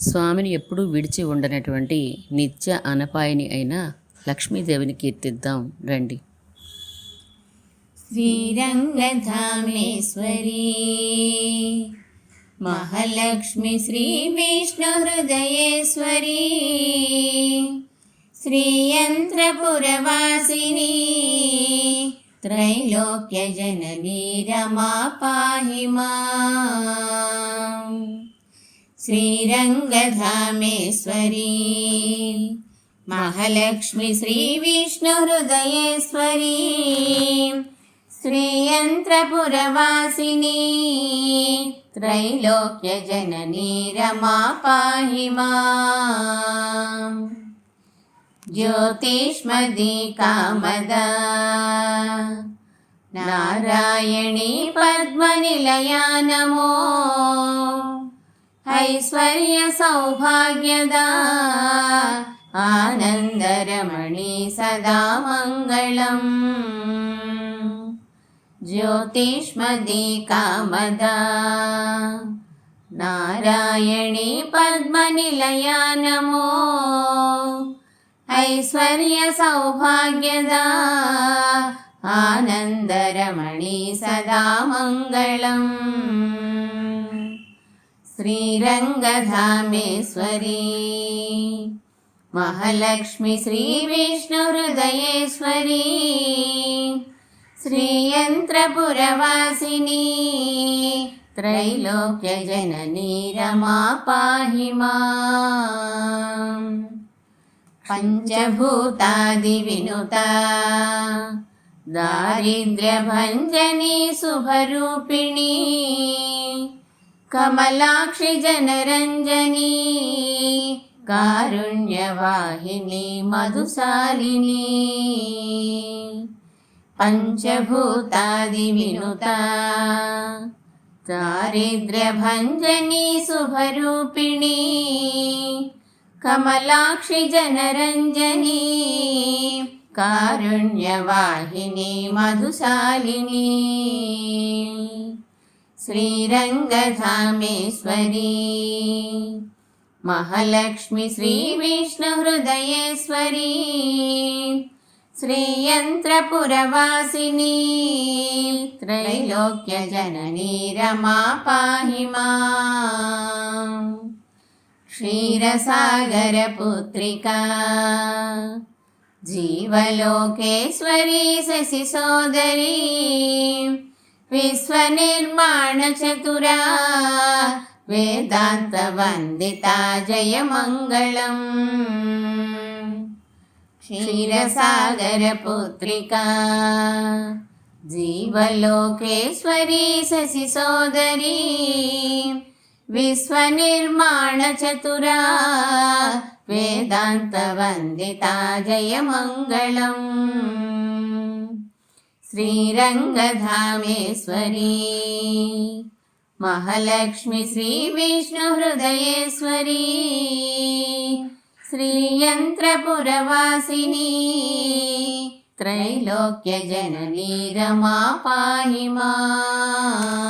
స్వామిని ఎప్పుడూ విడిచి ఉండనటువంటి నిత్య అనపాయని అయిన లక్ష్మీదేవిని కీర్తిద్దాం రండి श्रीरङ्गधामेश्वरी महालक्ष्मी श्रीविष्णुहृदयेश्वरी श्रीयन्त्रपुरवासिनी त्रैलोक्यजननी रमा पाहि माम् श्रीरङ्गधामेश्वरी महालक्ष्मी श्रीविष्णुहृदयेश्वरी श्रीयन्त्रपुरवासिनी त्रैलोक्यजननी रमा पाहि माम् ज्योतिष्मदी कामदा नारायणी पद्मनिलया नमो ഐശ്വര്യ സൗഭാഗ്യത ആനന്ദരമണി സദാ മംഗളം. ജ്യോതിഷ്മതി കാമദ. നാരായണി പത്മനിലയാ നമോ ഐശ്വര്യ സൗഭാഗ്യത ആനന്ദരമണി സദാ മംഗളം. श्रीरङ्गधामेश्वरी महालक्ष्मी श्रीविष्णुहृदयेश्वरी श्रीयन्त्रपुरवासिनी त्रैलोक्यजननी रमा पाहि माम् पञ्चभूतादिविनुता दारिद्र्यभञ्जनी शुभरूपिणी कमलाक्षि जनरञ्जनी कारुण्यवाहिनी मधुशालिनी पञ्चभूतादिविनुता दारिद्र्यभञ्जनी शुभरूपिणी कमलाक्षि जनरञ्जनी कारुण्यवाहिनी मधुशालिनी श्रीरङ्गधामेश्वरी महालक्ष्मी श्रीविष्णुहृदयेश्वरी श्रीयन्त्रपुरवासिनी त्रैलोक्यजननी रमा पाहि माम् क्षीरसागरपुत्रिका जीवलोकेश्वरी शशिसोदरी विश्वनिर्माणचतुरा वेदान्तवन्दिता जयमङ्गलम् क्षीरसागरपुत्रिका जीवलोकेश्वरी शशिसोदरी विश्वनिर्माणचतुरा वेदान्तवन्दिता जयमङ्गलम् श्रीरङ्गधामेश्वरी महालक्ष्मी श्रीविष्णुहृदयेश्वरी श्रीयन्त्रपुरवासिनी त्रैलोक्यजननी रमा पाहि माम्